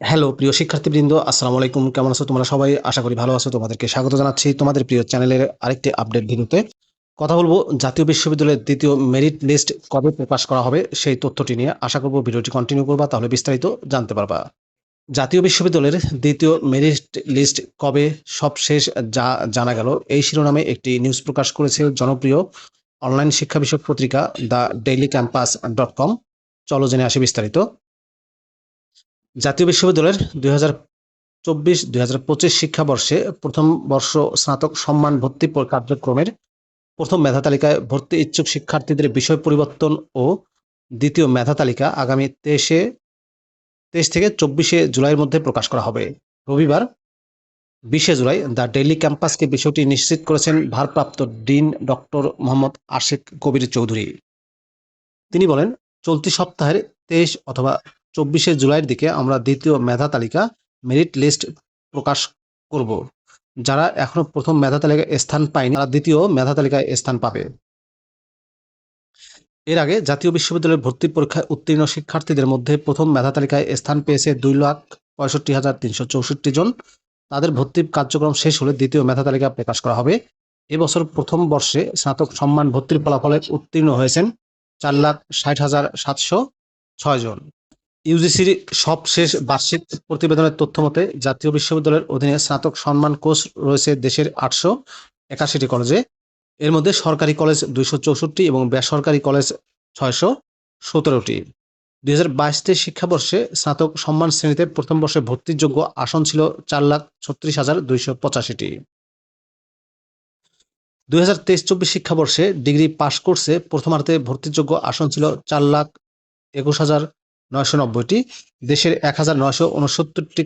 Hello প্রিয় শিক্ষার্থীবৃন্দ, আসসালামু আলাইকুম। কেমন আছো তোমরা সবাই? আশা করি ভালো আছো। তোমাদেরকে স্বাগত জানাচ্ছি তোমাদের প্রিয় চ্যানেলের আরেকটি আপডেট ভিডিওতে। কথা বলব, জাতীয় বিশ্ববিদ্যালয়ের দ্বিতীয় মেরিট লিস্ট কবে প্রকাশ করা হবে সেই তথ্যটি নিয়ে। আশা করব ভিডিওটি কন্টিনিউ করবা, তাহলে বিস্তারিত জানতে পারবা। জাতীয় বিশ্ববিদ্যালয়ের দ্বিতীয় মেরিট লিস্ট কবে সব শেষ যা জানা গেল, এই শিরোনামে একটি নিউজ প্রকাশ করেছে জনপ্রিয় অনলাইন শিক্ষা বিষয়ক পত্রিকা the daily campus dot com. চলো জেনে আসি বিস্তারিত। জাতীয় বিশ্ববিদ্যালয়ের দুই হাজার চব্বিশ, দুই পঁচিশ শিক্ষাবর্ষে প্রথম বর্ষ স্নাতক সম্মান ভর্তি কার্যক্রমের প্রথম মেধা তালিকায় ভর্তি ইচ্ছুক শিক্ষার্থীদের বিষয় পরিবর্তন ও দ্বিতীয় মেধা তালিকা আগামী তেইশে, তেইশ থেকে চব্বিশে জুলাইয়ের মধ্যে প্রকাশ করা হবে। রবিবার বিশে জুলাই দ্য ডেইলি ক্যাম্পাসকে বিষয়টি নিশ্চিত করেছেন ভারপ্রাপ্ত ডিন ডক্টর মোহাম্মদ আশিক কবির চৌধুরী। তিনি বলেন, চলতি সপ্তাহের তেইশ অথবা চব্বিশে জুলাইয়ের দিকে আমরা দ্বিতীয় মেধা তালিকা মেরিট লিস্ট প্রকাশ করব। যারা এখনও প্রথম মেধা তালিকায় স্থান পায়নি, তারা দ্বিতীয় মেধা তালিকায় স্থান পাবে। এর আগে জাতীয় বিশ্ববিদ্যালয়ের ভর্তি পরীক্ষায় উত্তীর্ণ শিক্ষার্থীদের মধ্যে প্রথম মেধা তালিকায় স্থান পেয়েছে দুই লাখ পঁয়ষট্টি হাজার তিনশো চৌষট্টি জন। তাদের ভর্তি কার্যক্রম শেষ হলে দ্বিতীয় মেধা তালিকা প্রকাশ করা হবে। এবছর প্রথম বর্ষে স্নাতক সম্মান ভর্তির ফলাফলে উত্তীর্ণ হয়েছেন চার লাখ ষাট হাজার সাতশো ছয় জন। ইউজিসির সবশেষ বার্ষিক প্রতিবেদনের তথ্য মতে, জাতীয় বিশ্ববিদ্যালয়ের অধীনে স্নাতক সম্মান কোর্স রয়েছে দেশের আটশো একাশিটি কলেজে। এর মধ্যে সরকারি কলেজ দুইশো চৌষট্টি এবং বেসরকারি কলেজ ছয়শো সতেরোটি। দুই হাজার বাইশ শিক্ষাবর্ষে স্নাতক সম্মান শ্রেণীতে প্রথম বর্ষে ভর্তির যোগ্য আসন ছিল চার লাখ ছত্রিশ হাজার দুইশো পঁচাশিটি। দুই হাজার তেইশ চব্বিশ শিক্ষাবর্ষে ডিগ্রি পাশ কোর্সে প্রথমার্ধে ভর্তিযোগ্য আসন ছিল চার লাখ একুশ হাজার নয়শো নব্বইটি। দেশের এক হাজার নয়শো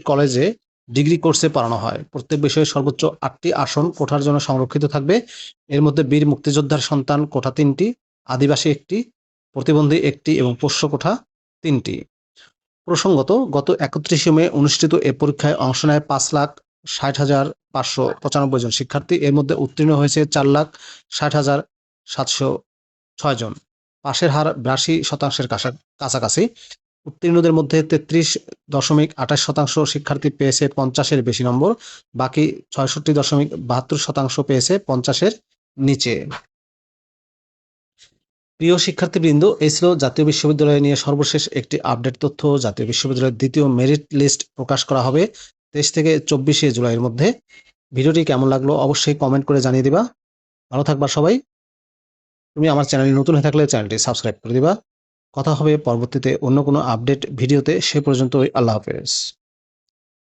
কলেজে ডিগ্রি কোর্সে পড়ানো হয়। প্রত্যেক বিষয়ে সর্বোচ্চ আটটি আসন কোঠার জন্য সংরক্ষিত থাকবে। এর মধ্যে বীর মুক্তিযোদ্ধার সন্তান কোঠা তিনটি, আদিবাসী একটি, প্রতিবন্ধী একটি এবং পোষ্য কোঠা তিনটি। প্রসঙ্গত, গত একত্রিশে মে অনুষ্ঠিত এ পরীক্ষায় অংশ নেয় পাঁচ লাখ ষাট হাজার পাঁচশো পঁচানব্বই জন শিক্ষার্থী। এর মধ্যে উত্তীর্ণ হয়েছে চার লাখ ষাট হাজার সাতশো ছয় জন। পাশের হার বিরাশি শতাংশের কাছা- কাছাকাছি। উত্তীর্ণদের মধ্যে তেত্রিশ দশমিক আঠাশ শতাংশ শিক্ষার্থী পেয়েছে পঞ্চাশের বেশি নম্বর, বাকি ছয়ষট্টি দশমিক বাহাত্তর শতাংশ পেয়েছে পঞ্চাশের নিচে। প্রিয় শিক্ষার্থীবৃন্দ, এই ছিল জাতীয় বিশ্ববিদ্যালয় নিয়ে সর্বশেষ একটি আপডেট তথ্য। জাতীয় বিশ্ববিদ্যালয়ের দ্বিতীয় মেরিট লিস্ট প্রকাশ করা হবে তেইশ থেকে চব্বিশে জুলাইয়ের মধ্যে। ভিডিওটি কেমন লাগল অবশ্যই কমেন্ট করে জানিয়ে দিবা। ভালো থাকবা সবাই। তুমি আমার চ্যানেলে নতুন হয়ে থাকলে চ্যানেলটি সাবস্ক্রাইব করে দিবা। কথা হবে পরবর্তীতে অন্য কোনো আপডেট ভিডিওতে সে পর্যন্ত আল্লাহ হাফেজ।